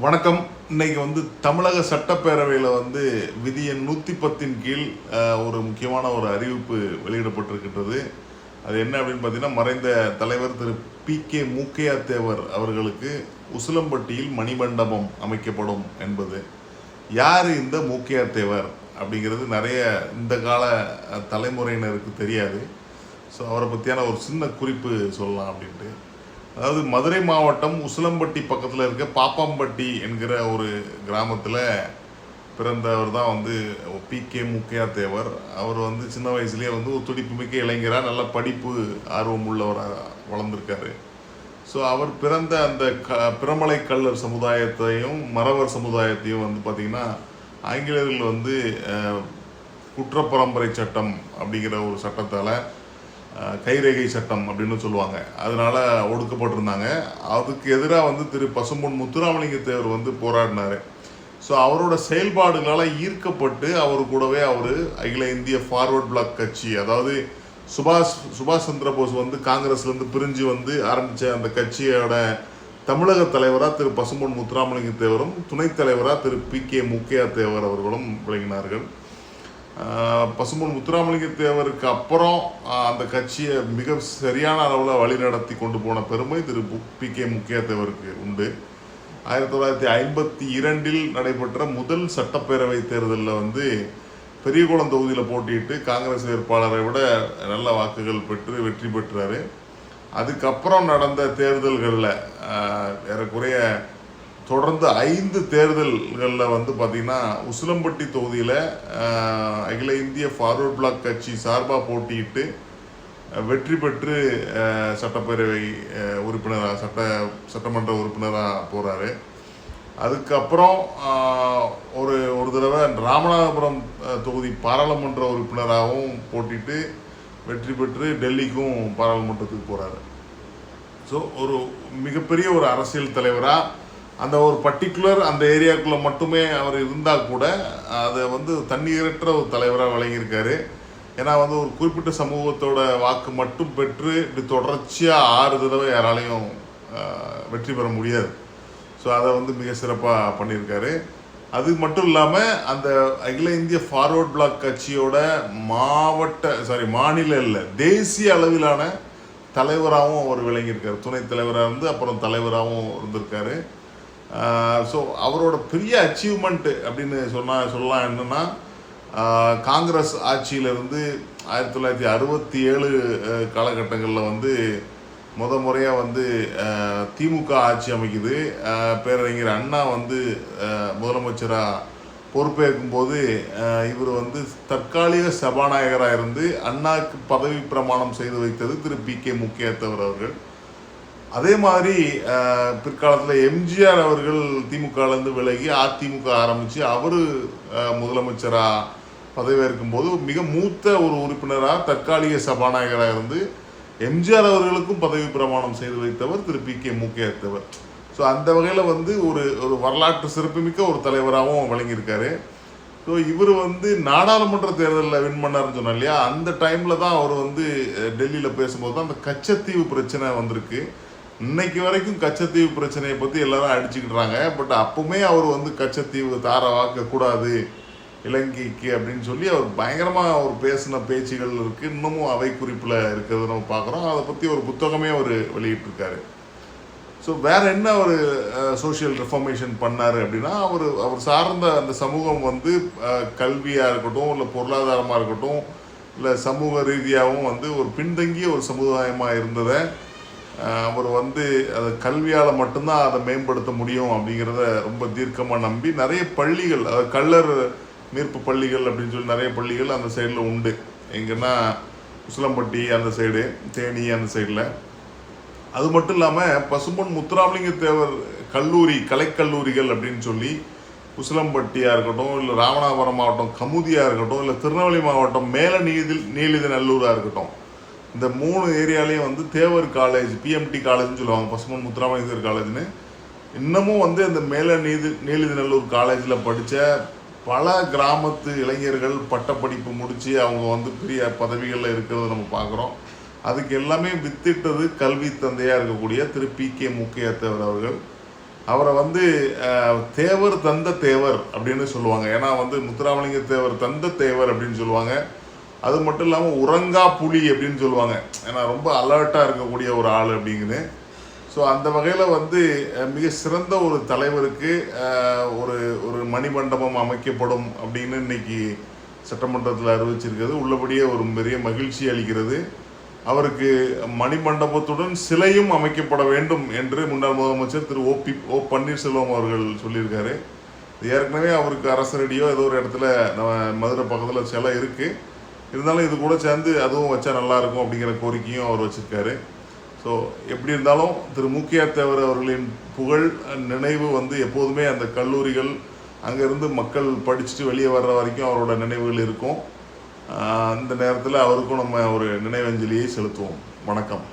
வணக்கம். இன்னைக்கு வந்து தமிழக சட்டப்பேரவையில் வந்து விதி எண் நூற்றி பத்தின் கீழ் ஒரு முக்கியமான ஒரு அறிவிப்பு வெளியிடப்பட்டிருக்கின்றது. அது என்ன அப்படின்னு பார்த்தீங்கன்னா மறைந்த தலைவர் திரு. பி. கே. மூக்கையா தேவர் அவர்களுக்கு உசிலம்பட்டியில் மணிமண்டபம் அமைக்கப்படும் என்பது. யார் இந்த மூக்கையா தேவர் அப்படிங்கிறது நிறைய இந்த கால தலைமுறையினருக்கு தெரியாது. ஸோ அவரை பற்றியான ஒரு சின்ன குறிப்பு சொல்லலாம் அப்படின்ட்டு. அதாவது மதுரை மாவட்டம் உசிலம்பட்டி பக்கத்தில் இருக்க பாப்பாம்பட்டி என்கிற ஒரு கிராமத்தில் பிறந்தவர் தான் வந்து பி கே முக்கியா தேவர் அவர் வந்து சின்ன வயசுலேயே வந்து ஒரு துடிப்புமிக்க இளைஞராக நல்ல படிப்பு ஆர்வம் உள்ளவராக வளர்ந்துருக்காரு. ஸோ அவர் பிறந்த அந்த க பிரமலை கல்லர் சமுதாயத்தையும் மறவர் சமுதாயத்தையும் வந்து பார்த்திங்கன்னா ஆங்கிலேயர்கள் வந்து குற்றப்பரம்பரை சட்டம் அப்படிங்கிற ஒரு சட்டத்தால் கைரேகை சட்டம் அப்படின்னு சொல்லுவாங்க. அதனால ஒடுக்கப்பட்டிருந்தாங்க. அதுக்கு எதிராக வந்து திரு பசும்பொன் முத்துராமலிங்க தேவர் வந்து போராடினார். ஸோ அவரோட செயல்பாடுகளால் ஈர்க்கப்பட்டு அவர் கூடவே அவர் அகில இந்திய ஃபார்வர்ட் பிளாக் கட்சி அதாவது சுபாஷ் சுபாஷ் சந்திர போஸ் வந்து காங்கிரஸ்லேருந்து பிரிஞ்சு வந்து ஆரம்பித்த அந்த கட்சியோட தமிழக தலைவராக திரு பசும்பொன் முத்துராமலிங்க தேவரும் துணைத் தலைவராக திரு பி கே முக்கையா தேவர் அவர்களும் விளங்கினார்கள். பசும்பொன் முத்துராமலிங்க தேவருக்கு அப்புறம் அந்த கட்சியை மிக சரியான அளவில் வழிநடத்தி கொண்டு போன பெருமை திரு பி கே முக்கிய தேவருக்கு உண்டு. ஆயிரத்தி தொள்ளாயிரத்தி ஐம்பத்தி இரண்டில் நடைபெற்ற முதல் சட்டப்பேரவை தேர்தலில் வந்து பெரியகுளம் தொகுதியில் போட்டியிட்டு காங்கிரஸ் வேட்பாளரை விட நல்ல வாக்குகள் பெற்று வெற்றி பெற்றார். அதுக்கப்புறம் நடந்த தேர்தல்களில் ஏறக்குறைய தொடர்ந்து ஐந்து தேர்தல்களில் வந்து பார்த்திங்கன்னா உசிலம்பட்டி தொகுதியில் அகில இந்திய ஃபார்வர்ட் பிளாக் கட்சி சார்பாக போட்டியிட்டு வெற்றி பெற்று சட்டப்பேரவை உறுப்பினராக சட்ட சட்டமன்ற உறுப்பினராக போகிறாரு அதுக்கப்புறம் ஒரு ஒரு தடவை ராமநாதபுரம் தொகுதி பாராளுமன்ற உறுப்பினராகவும் போட்டிட்டு வெற்றி பெற்று டெல்லிக்கும் பாராளுமன்றத்துக்கு போகிறாரு ஸோ ஒரு மிகப்பெரிய ஒரு அரசியல் தலைவராக அந்த ஒரு பர்டிகுலர் அந்த ஏரியாக்குள்ளே மட்டுமே அவர் இருந்தால் கூட அதை வந்து தண்ணீரற்ற ஒரு தலைவராக விளங்கியிருக்காரு ஏன்னா வந்து ஒரு குறிப்பிட்ட சமூகத்தோட வாக்கு மட்டும் பெற்று இப்படி தொடர்ச்சியாக ஆறு தடவை யாராலையும் வெற்றி பெற முடியாது. ஸோ அதை வந்து மிக சிறப்பாக பண்ணியிருக்காரு. அது மட்டும் இல்லாமல் அந்த அகில இந்திய ஃபார்வர்ட் பிளாக் கட்சியோட மாவட்ட சாரி மாநில இல்லை தேசிய அளவிலான தலைவராகவும் அவர் விளங்கியிருக்காரு. துணைத் தலைவராக இருந்து அப்புறம் தலைவராகவும் இருந்திருக்காரு. ஸோ அவரோட பெரிய அச்சீவ்மெண்ட்டு அப்படின்னு சொன்னால் சொல்லலாம் என்னென்னா காங்கிரஸ் ஆட்சியிலிருந்து ஆயிரத்தி தொள்ளாயிரத்தி அறுபத்தி ஏழு காலகட்டங்களில் வந்து முத முறையாக வந்து திமுக ஆட்சி அமைக்குது. பேரறிஞர் அண்ணா வந்து முதலமைச்சராக பொறுப்பேற்கும் போது இவர் வந்து தற்காலிக சபாநாயகராக இருந்து அண்ணாக்கு பதவி பிரமாணம் செய்து வைத்தது திரு பி கே முக்கியத்தவர் அவர்கள். அதே மாதிரி பிற்காலத்தில் எம்ஜிஆர் அவர்கள் திமுகலேருந்து விலகி அதிமுக ஆரம்பித்து அவர் முதலமைச்சராக பதவியேற்கும் போது மிக மூத்த ஒரு உறுப்பினராக தற்காலிக சபாநாயகராக இருந்து எம்ஜிஆர் அவர்களுக்கும் பதவி பிரமாணம் செய்து வைத்தவர் திரு. பி. கே. முக்கியத்தவர். ஸோ அந்த வகையில் வந்து ஒரு ஒரு வரலாற்று சிறப்புமிக்க ஒரு தலைவராகவும் விளங்கியிருக்காரு. ஸோ இவர் வந்து நாடாளுமன்ற தேர்தலில் வின் பண்ணார்னு சொன்னோம் இல்லையா? அந்த டைமில் தான் அவர் வந்து டெல்லியில் பேசும்போது தான் அந்த கச்சத்தீவு பிரச்சனை வந்திருக்கு. இன்னைக்கு வரைக்கும் கச்சத்தீவு பிரச்சனையை பற்றி எல்லாரும் அடிச்சுக்கிட்டுறாங்க. பட் அப்பவுமே அவர் வந்து கச்சத்தீவு தார வாக்கக்கூடாது இலங்கைக்கு அப்படின்னு சொல்லி அவர் பயங்கரமாக அவர் பேசின பேச்சுகள் இருக்குது இன்னமும் அவை குறிப்பில் இருக்கிறது நம்ம பார்க்குறோம். அதை பற்றி ஒரு புத்தகமே அவர் வெளியிட்டிருக்காரு. ஸோ வேற என்ன அவர் சோஷியல் ரெஃபர்மேஷன் பண்ணார் அப்படின்னா அவர் அவர் சார்ந்த அந்த சமூகம் வந்து கல்வியாக இருக்கட்டும் இல்லை பொருளாதாரமாக இருக்கட்டும் இல்லை சமூக ரீதியாகவும் வந்து ஒரு பின்தங்கிய ஒரு சமுதாயமாக இருந்ததை அவர் வந்து அதை கல்வியால் மட்டும்தான் அதை மேம்படுத்த முடியும் அப்படிங்கிறத ரொம்ப தீர்க்கமாக நம்பி நிறைய பள்ளிகள் அதாவது கள்ளர் மீட்பு பள்ளிகள் அப்படின்னு சொல்லி நிறைய பள்ளிகள் அந்த சைடில் உண்டு. எங்கன்னா உசிலம்பட்டி அந்த சைடு தேனி அந்த சைடில். அது மட்டும் இல்லாமல் பசும்பொன் முத்துராமலிங்க தேவர் கல்லூரி கலைக்கல்லூரிகள் அப்படின்னு சொல்லி உசிலம்பட்டியாக இருக்கட்டும் இல்லை ராமநாதபுரம் மாவட்டம் கமுதியாக இருக்கட்டும் இல்லை திருநெல்வேலி மாவட்டம் மேல நீதி நீலித நல்லூராக இருக்கட்டும். இந்த மூணு ஏரியாலையும் வந்து தேவர் காலேஜ் பிஎம்டி காலேஜ்னு சொல்லுவாங்க பசுமன் முத்துராமலிங்கர் காலேஜ்னு இன்னமும் வந்து இந்த மேல நீதி நீலிதிநல்லூர் காலேஜில் படித்த பல கிராமத்து இளைஞர்கள் பட்டப்படிப்பு முடித்து அவங்க வந்து பெரிய பதவிகளில் இருக்கிறத நம்ம பார்க்குறோம் அதுக்கு எல்லாமே வித்திட்டது கல்வி தந்தையாக இருக்கக்கூடிய திரு பி கே முக்கியத்தவர் அவர்கள். அவரை வந்து தேவர் தந்த தேவர் அப்படின்னு சொல்லுவாங்க. ஏன்னா வந்து முத்துராமலிங்க தேவர் தந்த தேவர் அப்படின்னு சொல்லுவாங்க. அது மட்டும் இல்லாமல் உறங்கா புலி அப்படின்னு சொல்லுவாங்க. ஏன்னா ரொம்ப அலர்ட்டாக இருக்கக்கூடிய ஒரு ஆள் அப்படிங்குது. ஸோ அந்த வகையில் வந்து மிக சிறந்த ஒரு தலைவருக்கு ஒரு ஒரு மணிமண்டபம் அமைக்கப்படும் அப்படின்னு இன்னைக்கு சட்டமன்றத்தில் அறிவிச்சிருக்கிறது. உள்ளபடியே ஒரு பெரிய மகிழ்ச்சி அளிக்கிறது. அவருக்கு மணிமண்டபத்துடன் சிலையும் அமைக்கப்பட வேண்டும் என்று முன்னாள் முதலமைச்சர் திரு ஓ பி ஓ பன்னீர்செல்வம் அவர்கள் சொல்லியிருக்காரு. ஏற்கனவே அவருக்கு அரசரடியோ ஏதோ ஒரு இடத்துல நம்ம மதுரை பக்கத்தில் சிலை இருக்குது இருந்தாலும் இது கூட சேர்ந்து அதுவும் வச்சா நல்லா இருக்கும் அப்படிங்கிற கோரிக்கையும் அவர் வச்சிருக்காரு. ஸோ எப்படி இருந்தாலும் திரு முக்கிய தேவர் அவர்களின் புகழ் நினைவு வந்து எப்போதுமே அந்த கல்லூரிகள் அங்கேருந்து மக்கள் படிச்சுட்டு வெளியே வர்ற வரைக்கும் அவரோட நினைவுகள் இருக்கும். அந்த நேரத்தில் அவருக்கும் நம்ம ஒரு நினைவஞ்சலியை செலுத்துவோம். வணக்கம்.